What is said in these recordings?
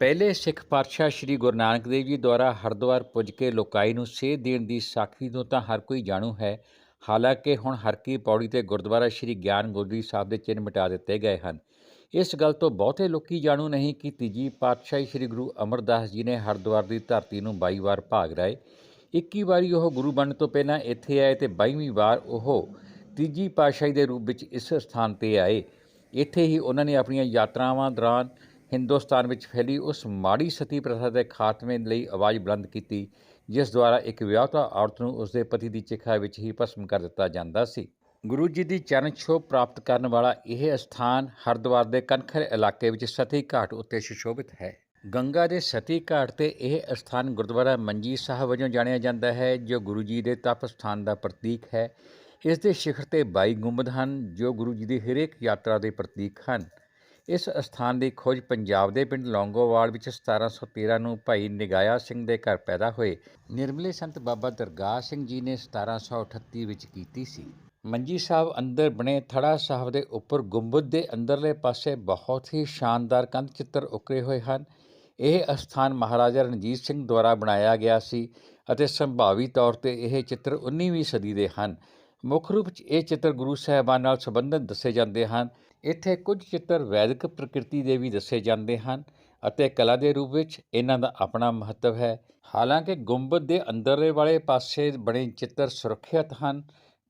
ਪਹਿਲੇ ਸਿੱਖ ਪਾਤਸ਼ਾਹ ਸ੍ਰੀ ਗੁਰੂ ਨਾਨਕ ਦੇਵ ਜੀ ਦੁਆਰਾ ਹਰਿਦੁਆਰ ਪੁੱਜ ਕੇ ਲੋਕਾਈ ਨੂੰ ਸੇਧ ਦੇਣ ਦੀ ਸਾਖੀ ਤੋਂ ਤਾਂ ਹਰ ਕੋਈ ਜਾਣੂ ਹੈ। ਹਾਲਾਂਕਿ ਹੁਣ ਹਰਕੀ ਪੌੜੀ ਤੇ ਗੁਰਦੁਆਰਾ ਸ੍ਰੀ ਗਿਆਨ ਗੁਰਦੀ ਸਾਹਿਬ ਦੇ ਚਿੰਨ੍ਹ ਮਿਟਾ ਦਿੱਤੇ ਗਏ ਹਨ। ਇਸ ਗੱਲ ਤੋਂ ਬਹੁਤੇ ਲੋਕੀ ਜਾਣੂ ਨਹੀਂ ਕਿ ਤੀਜੀ ਪਾਤਸ਼ਾਹੀ ਸ੍ਰੀ ਗੁਰੂ ਅਮਰਦਾਸ ਜੀ ਨੇ ਹਰਿਦੁਆਰ ਦੀ ਧਰਤੀ ਨੂੰ 22 ਵਾਰ ਭਾਗ ਰਾਏ 21 ਵਾਰੀ ਉਹ ਗੁਰੂ ਬਣਨ ਤੋਂ ਪਹਿਲਾਂ ਇੱਥੇ ਆਏ ਤੇ 22ਵੀਂ ਵਾਰ ਉਹ ਤੀਜੀ ਪਾਤਸ਼ਾਹੀ ਦੇ ਰੂਪ ਵਿੱਚ ਇਸ ਸਥਾਨ ਤੇ ਆਏ। ਇੱਥੇ ਹੀ ਉਹਨਾਂ ਨੇ ਆਪਣੀਆਂ ਯਾਤਰਾਵਾਂ ਦੌਰਾਨ ਹਿੰਦੁਸਤਾਨ ਵਿੱਚ ਫੈਲੀ ਉਸ ਮਾੜੀ ਸਤੀ ਪ੍ਰਥਾ ਦੇ ਖਾਤਮੇ ਲਈ ਆਵਾਜ਼ ਬੁਲੰਦ ਕੀਤੀ, ਜਿਸ ਦੁਆਰਾ ਇੱਕ ਵਿਆਹੁਤਾ ਔਰਤ ਨੂੰ ਉਸਦੇ ਪਤੀ ਦੀ ਚਿਖਾ ਵਿੱਚ ਹੀ ਭਸਮ ਕਰ ਦਿੱਤਾ ਜਾਂਦਾ ਸੀ। ਗੁਰੂ ਜੀ ਦੀ ਚਰਨ ਛੋਹ ਪ੍ਰਾਪਤ ਕਰਨ ਵਾਲਾ ਇਹ ਸਥਾਨ ਹਰਿਦੁਆਰ ਦੇ ਕਨਖਰ ਇਲਾਕੇ ਵਿੱਚ ਸਤੀ ਘਾਟ ਉੱਤੇ ਸੁਸ਼ੋਭਿਤ ਹੈ। ਗੰਗਾ ਦੇ ਸਤੀ ਘਾਟ ਤੇ ਇਹ ਸਥਾਨ ਗੁਰਦੁਆਰਾ ਮੰਜੀ ਸਾਹਿਬ ਵਜੋਂ ਜਾਣਿਆ ਜਾਂਦਾ ਹੈ, ਜੋ ਗੁਰੂ ਜੀ ਦੇ ਤਪ ਸਥਾਨ ਦਾ ਪ੍ਰਤੀਕ ਹੈ। ਇਸ ਦੇ ਸਿਖਰ ਤੇ 22 ਗੁੰਬਦ ਹਨ, ਜੋ ਗੁਰੂ ਜੀ ਦੀ ਹਰੇਕ ਯਾਤਰਾ ਦੇ ਪ੍ਰਤੀਕ ਹਨ। ਇਸ ਸਥਾਨ ਦੀ ਖੋਜ ਪੰਜਾਬ ਦੇ ਪਿੰਡ ਲੌਂਗੋਵਾਲ ਵਿੱਚ 1713 ਨੂੰ ਭਾਈ ਨਿਗਾਇਆ ਸਿੰਘ ਦੇ ਘਰ ਪੈਦਾ ਹੋਏ। ਨਿਰਮਲੇ ਸੰਤ ਬਾਬਾ ਦਰਗਾਹ ਸਿੰਘ ਜੀ ਨੇ 1738 ਵਿੱਚ ਕੀਤੀ ਸੀ। ਮੰਜੀ ਸਾਹਿਬ ਅੰਦਰ ਬਣੇ ਥੜਾ ਸਾਹਿਬ ਦੇ ਉੱਪਰ ਗੁੰਬਦ ਦੇ ਅੰਦਰਲੇ ਪਾਸੇ ਬਹੁਤ ਹੀ ਸ਼ਾਨਦਾਰ ਕੰਧ ਚਿੱਤਰ ਉਕਰੇ ਹੋਏ ਹਨ। ਇਹ ਅਸਥਾਨ ਮਹਾਰਾਜਾ ਰਣਜੀਤ ਸਿੰਘ ਦੁਆਰਾ ਬਣਾਇਆ ਗਿਆ ਸੀ ਅਤੇ ਸੰਭਾਵੀ ਤੌਰ ਤੇ ਇਹ ਚਿੱਤਰ 19ਵੀਂ ਸਦੀ ਦੇ ਹਨ। ਮੁੱਖ ਰੂਪ 'ਚ ਇਹ ਚਿੱਤਰ ਗੁਰੂ ਸਾਹਿਬਾਨ ਨਾਲ ਸੰਬੰਧਿਤ ਦੱਸੇ ਜਾਂਦੇ ਹਨ। ਇੱਥੇ ਕੁਝ ਚਿੱਤਰ ਵੈਦਿਕ ਪ੍ਰਕਿਰਤੀ ਦੇ ਵੀ ਦੱਸੇ ਜਾਂਦੇ ਹਨ ਅਤੇ ਕਲਾ ਦੇ ਰੂਪ ਵਿੱਚ ਇਹਨਾਂ ਦਾ ਆਪਣਾ ਮਹੱਤਵ ਹੈ। ਹਾਲਾਂਕਿ ਗੁੰਬਦ ਦੇ ਅੰਦਰਲੇ ਵਾਲੇ ਪਾਸੇ ਬਣੇ ਚਿੱਤਰ ਸੁਰੱਖਿਅਤ ਹਨ,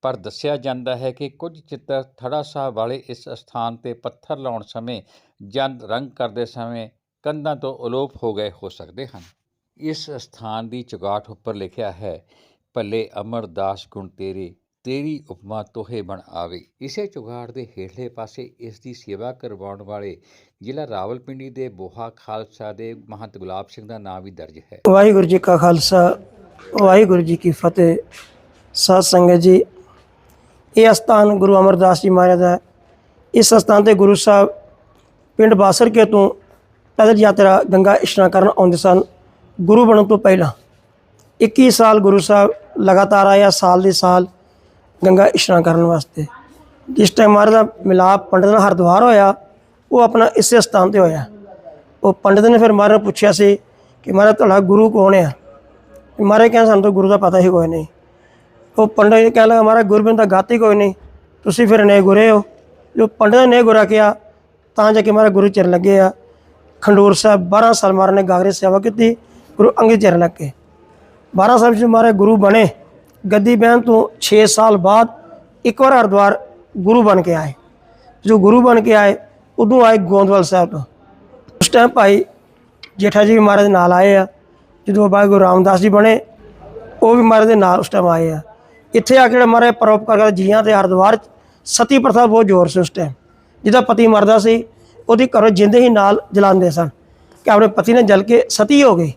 ਪਰ ਦੱਸਿਆ ਜਾਂਦਾ ਹੈ ਕਿ ਕੁਝ ਚਿੱਤਰ ਥੜਾ ਸਾਹਿਬ ਵਾਲੇ ਇਸ ਸਥਾਨ ਤੇ ਪੱਥਰ ਲਾਉਣ ਸਮੇਂ ਜਾਂ ਰੰਗ ਕਰਦੇ ਸਮੇਂ ਕੰਧਾਂ ਤੋਂ ਅਲੋਪ ਹੋ ਗਏ ਹੋ ਸਕਦੇ ਹਨ। ਇਸ ਸਥਾਨ ਦੀ ਚੁਗਾਠ ਉੱਪਰ ਲਿਖਿਆ ਹੈ, ਭੱਲੇ ਅਮਰਦਾਸ ਗੁਣ ਤੇਰੇ ਤੇਰੀ ਉਪਮਾ ਤੋਹੇ ਬਣ ਆਵੇ। ਇਸੇ ਚੁਗਾੜ ਦੇ ਹੇਠਲੇ ਪਾਸੇ ਇਸ ਦੀ ਸੇਵਾ ਕਰਵਾਉਣ ਵਾਲੇ ਜ਼ਿਲ੍ਹਾ ਰਾਵਲਪਿੰਡੀ ਦੇ ਬੋਹਾ ਖਾਲਸਾ ਦੇ ਮਹੰਤ ਗੁਲਾਬ ਸਿੰਘ ਦਾ ਨਾਮ ਵੀ ਦਰਜ ਹੈ। ਵਾਹਿਗੁਰੂ ਜੀ ਕਾ ਖਾਲਸਾ, ਵਾਹਿਗੁਰੂ ਜੀ ਕੀ ਫਤਿਹ। ਸਾਧ ਸੰਗਤ ਜੀ, ਇਹ ਅਸਥਾਨ ਗੁਰੂ ਅਮਰਦਾਸ ਜੀ ਮਹਾਰਾਜ ਦਾ ਇਸ ਅਸਥਾਨ ਤੇ ਗੁਰੂ ਸਾਹਿਬ ਪਿੰਡ ਬਾਸਰਕੇ ਤੋਂ ਪੈਦਲ ਯਾਤਰਾ ਗੰਗਾ ਇਸ਼ਨਾਨ ਕਰਨ ਆਉਂਦੇ ਸਨ। ਗੁਰੂ ਬਣਨ ਤੋਂ ਪਹਿਲਾਂ 21 ਸਾਲ ਗੁਰੂ ਸਾਹਿਬ ਲਗਾਤਾਰ ਆਇਆ, ਸਾਲ ਦੇ ਸਾਲ ਗੰਗਾ ਇਸ਼ਨਾਨ ਕਰਨ ਵਾਸਤੇ। ਜਿਸ ਟਾਈਮ ਮਹਾਰਾਜ ਦਾ ਮਿਲਾਪ ਪੰਡਤ ਨਾਲ ਹਰਿਦੁਆਰ ਹੋਇਆ, ਉਹ ਆਪਣਾ ਇਸੇ ਸਥਾਨ ਤੇ ਹੋਇਆ। ਉਹ ਪੰਡਤ ਨੇ ਫਿਰ ਮਹਾਰਾਜ ਨੂੰ ਪੁੱਛਿਆ ਸੀ ਕਿ ਮਹਾਰਾਜ, ਤੁਹਾਡਾ ਗੁਰੂ ਕੌਣ ਹੈ ਮਹਾਰਾਜ ਕਹਿੰਦੇ, ਸਾਨੂੰ ਤਾਂ ਗੁਰੂ ਦਾ ਪਤਾ ਹੀ ਕੋਈ ਨਹੀਂ। ਉਹ ਪੰਡਤ ਕਹਿਣ ਲੱਗਾ, ਮਹਾਰਾਜ ਗੁਰਬਿੰਦ ਦਾ ਗਾਤੀ ਕੋਈ ਨਹੀਂ। ਤੁਸੀਂ ਫਿਰ ਨੇ ਗੁਰੇ ਹੋ। ਜੋ ਪੰਡਤ ਨੇ ਗੁਰਾ ਕਿਹਾ, ਤਾਂ ਜਾ ਕੇ ਮਹਾਰਾਜ ਗੁਰੂ ਚਰਨ ਲੱਗੇ ਆ। ਖੰਡੂਰ ਸਾਹਿਬ 12 ਸਾਲ ਮਹਾਰਾਜ ਨੇ ਗਾਗਰੇ ਸੇਵਾ ਕੀਤੀ, ਗੁਰੂ ਅੰਗਦ ਚਰਨ ਲੱਗੇ। 12 ਸਾਲ ਵਿੱਚ ਮਹਾਰਾਜ ਗੁਰੂ ਬਣੇ। ਗੱਦੀ ਬਹਿਣ ਤੋਂ 6 ਸਾਲ ਬਾਅਦ ਇੱਕ ਵਾਰ ਹਰਿਦੁਆਰ ਗੁਰੂ ਬਣ ਕੇ ਆਏ। ਜੋ ਗੁਰੂ ਬਣ ਕੇ ਆਏ, ਉਦੋਂ ਆਏ ਗੋਂਦਵਾਲ ਸਾਹਿਬ ਤੋਂ। ਉਸ ਟਾਈਮ ਭਾਈ ਜੇਠਾ ਜੀ ਵੀ ਮਹਾਰਾਜ ਦੇ ਨਾਲ ਆਏ ਆ। ਜਦੋਂ ਬਾਬਾ ਗੁਰੂ ਰਾਮਦਾਸ ਜੀ ਬਣੇ, ਉਹ ਵੀ ਮਹਾਰਾਜ ਦੇ ਨਾਲ ਉਸ ਟਾਈਮ ਆਏ ਆ। ਇੱਥੇ ਆ ਕੇ ਜਿਹੜਾ ਮਹਾਰਾਜ ਪਰਉਪਕਾਰ ਕਰ ਜੀਆਂ ਤੇ ਹਰਿਦੁਆਰ 'ਚ ਸਤੀ ਪ੍ਰਥਾ ਬਹੁਤ ਜ਼ੋਰ ਸੀ ਉਸ ਟਾਈਮ ਜਿਹਦਾ ਪਤੀ ਮਰਦਾ ਸੀ, ਉਹਦੀ ਘਰੋਂ ਜਿੰਦੇ ਹੀ ਨਾਲ ਜਲਾਉਂਦੇ ਸਨ ਕਿ ਆਪਣੇ ਪਤੀ ਨੇ ਜਲ ਕੇ ਸਤੀ ਹੋ ਗਈ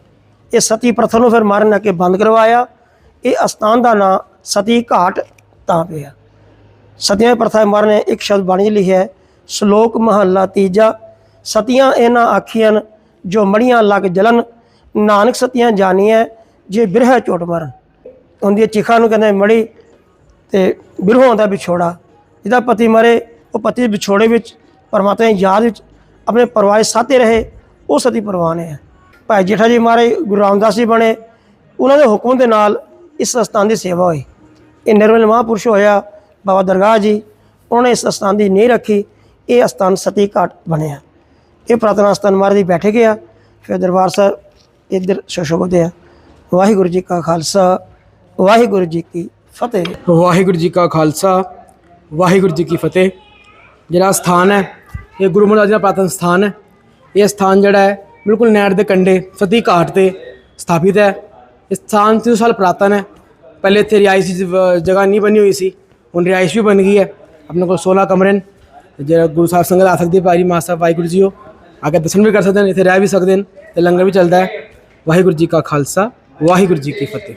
ਇਹ ਸਤੀ ਪ੍ਰਥਾ ਨੂੰ ਫਿਰ ਮਾਰਨ ਕੇ ਬੰਦ ਕਰਵਾਇਆ। ਇਹ ਅਸਥਾਨ ਦਾ ਨਾਂ ਸਤੀ ਘਾਟ ਤਾਂ ਪਿਆ। ਸਤੀਆਂ ਪ੍ਰਥਾ ਮਾਰਨ ਨੇ ਇੱਕ ਸ਼ਬਦ ਬਾਣੀ ਲਿਖਿਆ ਹੈ, ਸ਼ਲੋਕ ਮਹੱਲਾ ਤੀਜਾ, ਸਤੀਆਂ ਇਹਨਾਂ ਆਖੀਆਂ ਜੋ ਮੜੀਆਂ ਲੱਗ ਜਲਨ, ਨਾਨਕ ਸਤੀਆਂ ਜਾਣੀਐ ਜੇ ਬਿਰਹ ਚੋਟ ਮਰਨ। ਉਹਦੀ ਚਿਖਾ ਨੂੰ ਕਹਿੰਦੇ ਮੜੀ ਤੇ ਬਿਰਹੋਂ ਦਾ ਵਿਛੋੜਾ। ਜਿਹਦਾ ਪਤੀ ਮਰੇ, ਉਹ ਪਤੀ ਵਿਛੋੜੇ ਵਿੱਚ, ਪਰਮਾਤਮਾ ਦੀ ਯਾਦ ਵਿੱਚ ਆਪਣੇ ਪਰਿਵਾਰ ਸਾਥੇ ਰਹੇ, ਉਹ ਸਤੀ ਪਰਵਾਨ ਹੈ। ਭਾਈ ਜੇਠਾ ਜੀ ਮਹਾਰਾਜ ਗੁਰੂ ਰਾਮਦਾਸ ਜੀ ਬਣੇ, ਉਹਨਾਂ ਦੇ ਹੁਕਮ ਦੇ ਨਾਲ ਇਸ ਸਥਾਨ ਦੀ ਸੇਵਾ ਹੋਈ। ਇਹ ਨਿਰਮਲ ਮਹਾਂਪੁਰਸ਼ ਹੋਇਆ, ਬਾਬਾ ਦਰਗਾਹ ਜੀ, ਉਹਨੇ ਇਸ ਸਥਾਨ ਦੀ ਨੀਂਹ ਰੱਖੀ, ਇਹ ਸਥਾਨ ਸਤੀ ਘਾਟ ਬਣਿਆ। ਇਹ ਪ੍ਰਾਰਥਨਾ ਸਥਾਨ ਮਹਾਰਾਜ ਦੀ ਬੈਠੇ ਗਿਆ, ਫਿਰ ਦਰਬਾਰ ਸਾਹਿਬ ਇੱਧਰ ਸ਼ਸ਼ੋਭਦੇ ਆ ਵਾਹਿਗੁਰੂ ਜੀ ਕਾ ਖਾਲਸਾ, ਵਾਹਿਗੁਰੂ ਜੀ ਕੀ ਫਤਿਹ। ਵਾਹਿਗੁਰੂ ਜੀ ਕਾ ਖਾਲਸਾ, ਵਾਹਿਗੁਰੂ ਜੀ ਕੀ ਫਤਿਹ। ਜਿਹੜਾ ਸਥਾਨ ਹੈ, ਇਹ ਗੁਰੂ ਮਹਾਰਾਜ ਦਾ ਪ੍ਰਾਤਨ ਸਥਾਨ ਹੈ। ਇਹ ਸਥਾਨ ਜਿਹੜਾ ਹੈ, ਬਿਲਕੁਲ ਨਹਿਰ ਦੇ ਕੰਢੇ, ਸਤੀ ਘਾਟ ਤੇ ਸਥਾਪਿਤ ਹੈ। ਇਸ ਸਥਾਨ 300 ਸਾਲ ਪੁਰਾਤਨ ਹੈ। ਪਹਿਲੇ ਇੱਥੇ ਰਿਹਾਇਸ਼ ਦੀ ਜ- ਜਗ੍ਹਾ ਨਹੀਂ ਬਣੀ ਹੋਈ ਸੀ ਹੁਣ ਰਿਹਾਇਸ਼ ਵੀ ਬਣ ਗਈ ਹੈ ਆਪਣੇ ਕੋਲ 16 ਕਮਰੇ ਨੇ ਤੇ ਜਿਹੜਾ ਗੁਰੂ ਸਾਹਿਬ ਸੰਗਤ ਆ ਸਕਦੇ ਭਾਈ ਮਾਂ ਸਾਹਿਬ ਵਾਹਿਗੁਰੂ ਜੀ ਉਹ ਆ ਕੇ ਦਰਸ਼ਨ ਵੀ ਕਰ ਸਕਦੇ ਨੇ ਇੱਥੇ ਰਹਿ ਵੀ ਸਕਦੇ ਨੇ ਤੇ ਲੰਗਰ ਵੀ ਚੱਲਦਾ ਹੈ ਵਾਹਿਗੁਰੂ ਜੀ ਕਾ ਖਾਲਸਾ ਵਾਹਿਗੁਰੂ ਜੀ ਕੀ ਫਤਿਹ